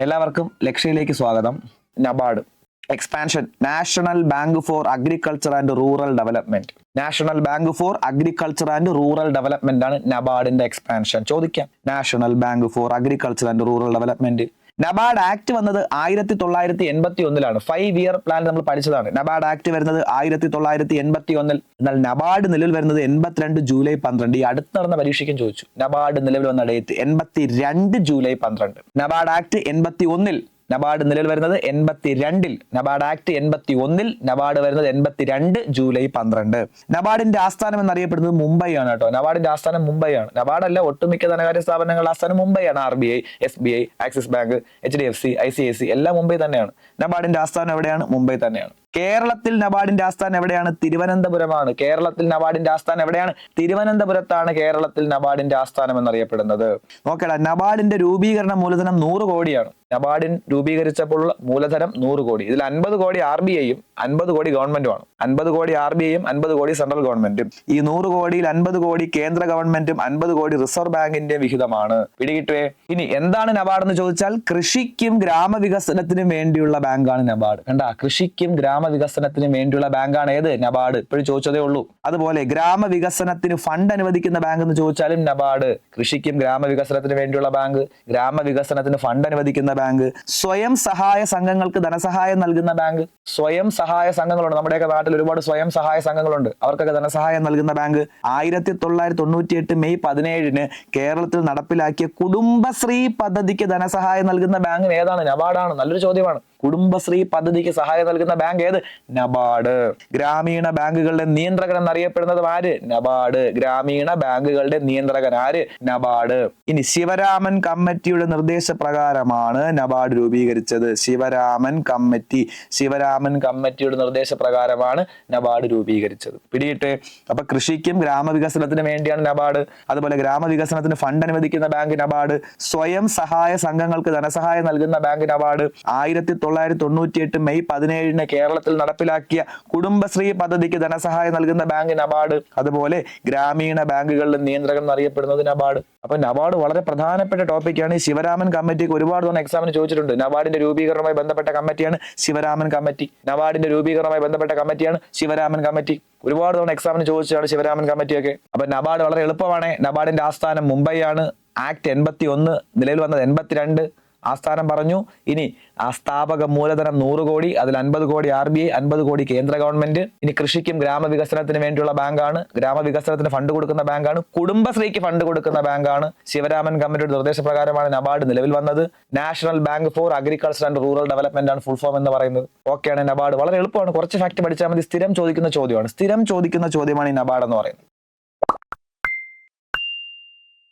എല്ലാവർക്കും ലക്ഷ്യയിലേക്ക് സ്വാഗതം. NABARD. Expansion National Bank for Agriculture and Rural Development National Bank for Agriculture and Rural Development ആണ് നബാർഡിന്റെ expansion ചോദിക്കാം. National Bank for Agriculture and Rural Development NABARD act വന്നത് ആയിരത്തി തൊള്ളായിരത്തി എൺപത്തി ഒന്നിലാണ് ഫൈവ് ഇയർ പ്ലാൻ നമ്മൾ പഠിച്ചതാണ്. നബാർഡ് ആക്ട് വരുന്നത് ആയിരത്തി തൊള്ളായിരത്തി എൺപത്തി ഒന്നിൽ എന്നാൽ നബാർഡ് നിലവിൽ വരുന്നത് എൺപത്തിരണ്ട് ജൂലൈ പന്ത്രണ്ട്. ഈ അടുത്ത് നടന്ന പരീക്ഷയ്ക്കും ചോദിച്ചു. നബാർഡ് നിലവിൽ വന്ന ഡേറ്റ് എൺപത്തി രണ്ട് ജൂലൈ പന്ത്രണ്ട്. നബാർഡ് ആക്ട് എൺപത്തി ഒന്നിൽ നബാർഡ് നിലവിൽ വരുന്നത് എൺപത്തി രണ്ടിൽ നബാർഡ് ആക്ട് എൺപത്തി ഒന്നിൽ നബാർഡ് വരുന്നത് എൺപത്തി രണ്ട് ജൂലൈ പന്ത്രണ്ട്. നബാർഡിന്റെ ആസ്ഥാനം എന്നറിയപ്പെടുന്നത് മുംബൈ ആണ് കേട്ടോ. നബാർഡിന്റെ ആസ്ഥാനം മുംബൈ ആണ് നബാർഡ് അല്ല ഒട്ടുമിക്ക ധനകാര്യ സ്ഥാപനങ്ങളുടെ ആസ്ഥാനം മുംബൈ ആണ് R B I S B I Axis Bank H D F C I C I C എല്ലാം മുംബൈ തന്നെയാണ്. നബാർഡിന്റെ ആസ്ഥാനം എവിടെയാണ്? മുംബൈ തന്നെയാണ്. കേരളത്തിൽ നബാർഡിന്റെ ആസ്ഥാനം എവിടെയാണ്? തിരുവനന്തപുരമാണ്. കേരളത്തിൽ നബാർഡിന്റെ ആസ്ഥാനം എവിടെയാണ്? തിരുവനന്തപുരത്താണ് കേരളത്തിൽ നബാർഡിന്റെ ആസ്ഥാനം എന്നറിയപ്പെടുന്നത്. നോക്കടാ നബാർഡിന്റെ രൂപീകരണ മൂലധനം നൂറ് കോടിയാണ്. നബാർഡിൻ രൂപീകരിച്ചപ്പോൾ മൂലധനം നൂറ് കോടി. ഇതിൽ അൻപത് കോടി ആർ ബി ഐയും അൻപത് കോടി ഗവൺമെന്റുമാണ്. അൻപത് കോടി ആർ ബി ഐയും അൻപത് കോടി സെൻട്രൽ ഗവൺമെന്റും. ഈ നൂറ് കോടിയിൽ അൻപത് കോടി കേന്ദ്ര ഗവൺമെന്റും അൻപത് കോടി റിസർവ് ബാങ്കിന്റെ വിഹിതമാണ്. പിടികിട്ടേ ഇനി എന്താണ് നബാർഡ് എന്ന് ചോദിച്ചാൽ കൃഷിക്കും ഗ്രാമവികസനത്തിനും വേണ്ടിയുള്ള ബാങ്കാണ് നബാർഡ്. കണ്ട കൃഷിക്കും ഗ്രാമവികസനത്തിനും വേണ്ടിയുള്ള ബാങ്കാണ് ഏത്? നബാർഡ്. ഇപ്പോഴും ചോദിച്ചതേ ഉള്ളൂ. അതുപോലെ ഗ്രാമവികസനത്തിന് ഫണ്ട് അനുവദിക്കുന്ന ബാങ്ക് എന്ന് ചോദിച്ചാലും നബാർഡ്. കൃഷിക്കും ഗ്രാമവികസനത്തിന് വേണ്ടിയുള്ള ബാങ്ക്. ഗ്രാമവികസനത്തിന് ഫണ്ട് അനുവദിക്കുന്ന ബാങ്ക്. സ്വയം സഹായ സംഘങ്ങൾക്ക് ധനസഹായം നൽകുന്ന ബാങ്ക്. സ്വയം സഹായ സംഘങ്ങളുണ്ട്. നമ്മുടെയൊക്കെ നാട്ടിൽ ഒരുപാട് സ്വയം സഹായ സംഘങ്ങളുണ്ട്. അവർക്കൊക്കെ ധനസഹായം നൽകുന്ന ബാങ്ക്. ആയിരത്തി തൊള്ളായിരത്തി തൊണ്ണൂറ്റി എട്ട് മെയ് പതിനേഴിന് കേരളത്തിൽ നടപ്പിലാക്കിയ കുടുംബശ്രീ പദ്ധതിക്ക് ധനസഹായം നൽകുന്ന ബാങ്ക് ഏതാണ്? നബാർഡാണ്. നല്ലൊരു ചോദ്യമാണ്. കുടുംബശ്രീ പദ്ധതിക്ക് സഹായം നൽകുന്ന ബാങ്ക് ഏത്? നബാർഡ്. ഗ്രാമീണ ബാങ്കുകളുടെ നിയന്ത്രകൻ എന്നറിയപ്പെടുന്നത് ആര്? നബാർഡ്. ഗ്രാമീണ ബാങ്കുകളുടെ നിയന്ത്രകൻ ആര്? നബാർഡ്. ഇനി ശിവരാമൻ കമ്മിറ്റിയുടെ നിർദ്ദേശപ്രകാരമാണ് നബാർഡ് രൂപീകരിച്ചത്. ശിവരാമൻ കമ്മിറ്റി ശിവരാമൻ കമ്മിറ്റിയുടെ നിർദ്ദേശപ്രകാരമാണ് നബാർഡ് രൂപീകരിച്ചത്. പിടിയിട്ട് അപ്പൊ കൃഷിക്കും ഗ്രാമവികസനത്തിനും വേണ്ടിയാണ് നബാർഡ്. അതുപോലെ ഗ്രാമവികസനത്തിന് ഫണ്ട് അനുവദിക്കുന്ന ബാങ്ക് നബാർഡ്. സ്വയം സഹായ സംഘങ്ങൾക്ക് ധനസഹായം നൽകുന്ന ബാങ്ക് നബാർഡ്. ആയിരത്തി തൊള്ളായിരത്തി തൊണ്ണൂറ്റി എട്ട് മെയ് പതിനേഴിന് കേരളത്തിൽ നടപ്പിലാക്കിയ കുടുംബശ്രീ പദ്ധതിക്ക് ധനസഹായം നൽകുന്ന ബാങ്ക് നബാർഡ് അതുപോലെ ഗ്രാമീണ ബാങ്കുകളിൽ നിയന്ത്രകൻ എന്നറിയപ്പെടുന്നത് നബാർഡ് അപ്പൊ നബാർഡ് വളരെ പ്രധാനപ്പെട്ട ടോപ്പിക്കാണ്. ഈ ശിവരാമൻ കമ്മിറ്റിക്ക് ഒരുപാട് തവണ എക്സാമിന് ചോദിച്ചിട്ടുണ്ട്. നബാർഡിന്റെ രൂപീകരണവുമായി ബന്ധപ്പെട്ട കമ്മിറ്റിയാണ് ശിവരാമൻ കമ്മിറ്റി. നബാർഡിന്റെ രൂപീകരണവുമായി ബന്ധപ്പെട്ട കമ്മിറ്റിയാണ് ശിവരാമൻ കമ്മിറ്റി. ഒരുപാട് തവണ എക്സാമിന് ചോദിച്ചതാണ് ശിവരാമൻ കമ്മിറ്റിയൊക്കെ. അപ്പൊ നബാർഡ് വളരെ എളുപ്പമാണ്. നബാർഡിന്റെ ആസ്ഥാനം മുംബൈ ആണ് ആക്ട് എൺപത്തി ഒന്ന് നിലവിൽ വന്നത് എൺപത്തിരണ്ട്. ആസ്ഥാനം പറഞ്ഞു. ഇനി സ്ഥാപക മൂലധനം നൂറ് കോടി അതിൽ അൻപത് കോടി ആർ ബി ഐ അൻപത് കോടി കേന്ദ്ര ഗവൺമെന്റ് ഇനി കൃഷിക്കും ഗ്രാമവികസനത്തിന് വേണ്ടിയുള്ള ബാങ്കാണ്. ഗ്രാമവികസനത്തിന് ഫണ്ട് കൊടുക്കുന്ന ബാങ്കാണ്. കുടുംബശ്രീക്ക് ഫണ്ട് കൊടുക്കുന്ന ബാങ്കാണ്. ശിവരാമൻ കമ്മിറ്റിയുടെ നിർദ്ദേശപ്രകാരമാണ് നബാർഡ് നിലവിൽ വന്നത്. National Bank for Agriculture and Rural Development ആണ് ഫുൾ ഫോം എന്ന് പറയുന്നത്. ഓക്കെയാണ് നബാർഡ് വളരെ എളുപ്പമാണ്. കുറച്ച് ഫാക്ട് പഠിച്ചാൽ മതി. സ്ഥിരം ചോദിക്കുന്ന ചോദ്യമാണ്. സ്ഥിരം ചോദിക്കുന്ന ചോദ്യമാണ് ഈ നബാർഡ് എന്ന് പറയുന്നത്.